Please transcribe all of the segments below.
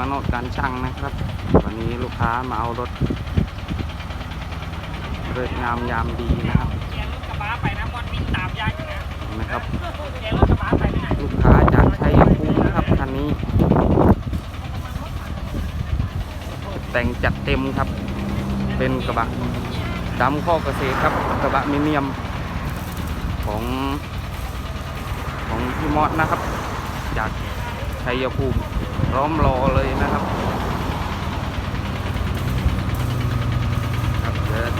มาโนดการช่างนะครับ วันนี้ลูกค้ามาเอารถเริกงามยามดีนะครับแกงรถกระบะไปนะมอนวิ่งตามยากอยู่นะนะครับแกงรถกระบะไปไหนลูกค้าจากชัยภูมินะครับคันนี้ แต่งจัดเต็มครับ เป็นกระบะดำข้อเกษตรครับกระบะมิเนียมของของพี่มอสนะครับ จากชัยภูมิ พร้อมรอเลยนะครับครับเดี๋ยวน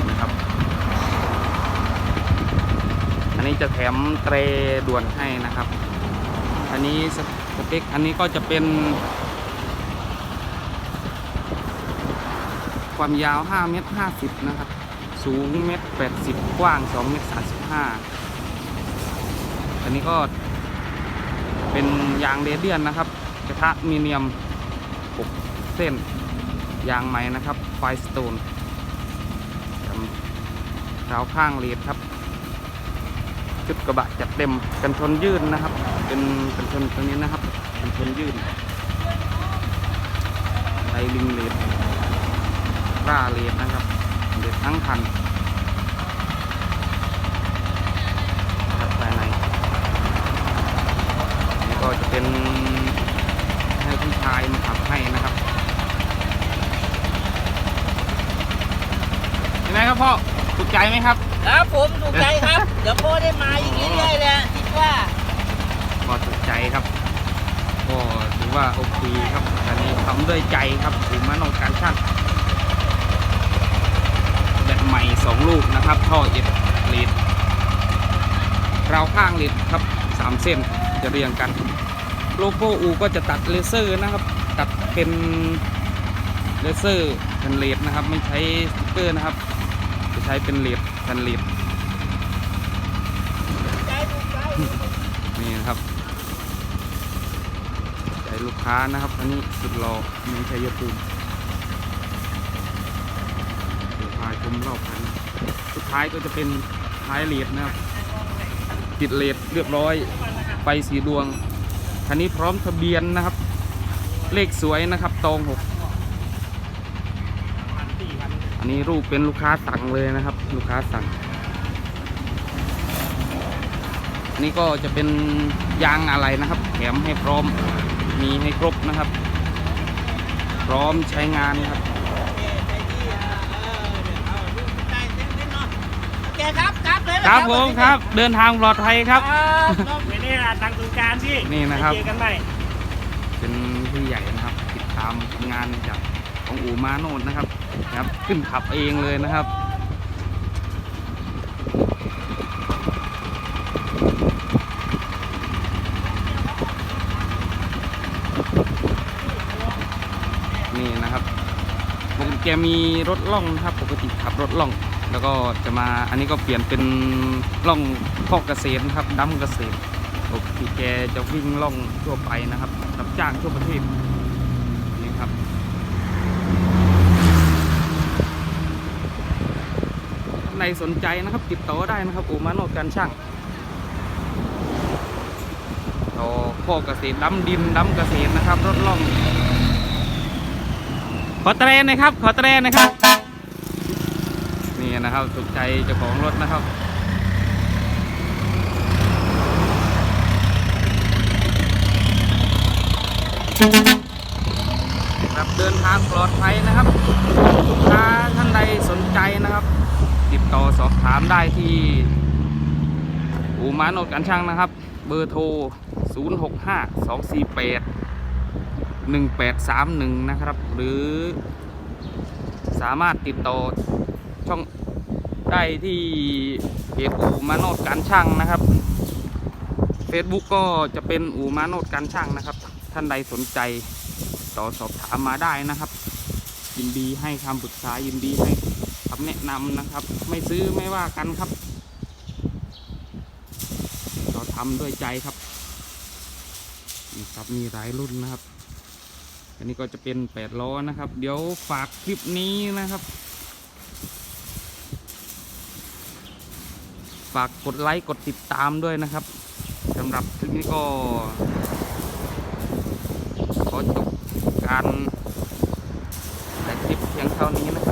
ี่นะครับ อันนี้จะแถมเตรด่วนให้นะครับ อันนี้สสเปคอันนี้ก็จะเป็น ความยาว5เมตร50 นะครับ สูงเมตร80กว้าง2เมตร35อันนี้ก็เป็นยางเรเดียนนะครับ กระทะมีเนียม6เส้น ยางใหมนะครับ ไฟสโตนราวข้างเลดครับชุดกระบะจัดเต็มกันชนยื่นนะครับ เป็นกันชนตรงนี้นะครับ กันชนยื่นไลลิงเลดร่าเลดนะครับ ทั้งคันนะครับภายในนี่ก็จะเป็นให้พี่ชายมาขับให้นะครับยังไงครับพ่อถูกใจไหมครับ ครับผมถูกใจครับ เดี๋ยวพ่อได้มาอย่างนี้เรื่อยๆเลยคิดว่าก็ถูกใจครับก็ถือว่าโอเคครับอันนี้ทำด้วยใจครับถือมานอกการช่าง แบบใหม่สองลูกนะครับ ท่อเอ็ดเลดราวข้างเลดครับสามเส้นจะเรียงกัน โลโก้อูก็จะตัดเลเซอร์นะครับ ตัดเป็นเลเซอร์แผ่นเลดนะครับ ไม่ใช้สติ๊กเกอร์นะครับ จะใช้เป็นเลดแผ่นเลดนี่นะครับใจลูกค้านะครับ อันนี้สุดรอมีชัยภูมิเดี๋ยวพาช มรอบคันสุดท้ายก็จะเป็นท้ายเลดนะครับ ติดเลดเรียบร้อยไปสีดวง คันนี้พร้อมทะเบียนนะครับ เลขสวยนะครับตองหกอันนี้รูปเป็นลูกค้าสั่งเลยนะครับ ลูกค้าสั่ง อันนี้ก็จะเป็นยางอะไรนะครับ แถมให้พร้อมมีให้ครบนะครับ พร้อมใช้งานครับ โอเคครับ ครับเลยครับผมครับ เดินทางปลอดภัยครับครับไม่แน่ทางสงการพี่นี่นะครับ ไปเจอกันใหม่ เป็นผู้ใหญ่นะครับ ติดตามงานจากของอูมาโนดนะครับนะครับ ขึ้นขับเองเลยนะครับ นี่นะครับปกติแกมีรถล่องนะครับ ปกติขับรถล่อง แล้วก็จะมาอันนี้ก็เปลี่ยนเป็นล่องข้อกเกษตรนะครับดำเกษตรปกติแกจะวิ่งล่องทั่วไปนะครับรับจ้างทั่วประเทศนี่ครับท่านสนใจนะครับติดต่อได้นะครับอูมาโนการช่างต่อข้อเกษตรดำดินดำเกษตรนะครับรถล่องขอเตรนนะครับขอเตรนนะครับ นี่นะครับถูกใจเจ้าของรถนะครับครับเดินทางปลอดภัยนะครับลูกค้าท่านใดสนใจนะครับ ติดต่อสอบถามได้ที่อูมาโนดการช่างนะครับ เบอร์โทร 065 248 1831 นะครับ หรือสามารถติดต่อช่อง ได้ที่เพจอูมาโนดการช่างนะครับ Facebook ก็จะเป็นอูมาโนดการช่างนะครับ ท่านใดสนใจต่อสอบถามมาได้นะครับ ยินดีให้คำปรึกษายินดีให้คำแนะนำนะครับ ไม่ซื้อไม่ว่ากันครับ เราทำด้วยใจครับนี่ครับมีหลายรุ่นนะครับ อันนี้ก็จะเป็นแปดล้อนะครับ เดี๋ยวฝากคลิปนี้นะครับ ฝากกดไลค์กดติดตามด้วยนะครับสำหรับคลิปนี้ก็ ขอจบการแต่คลิปเพียงเท่านี้นะครับ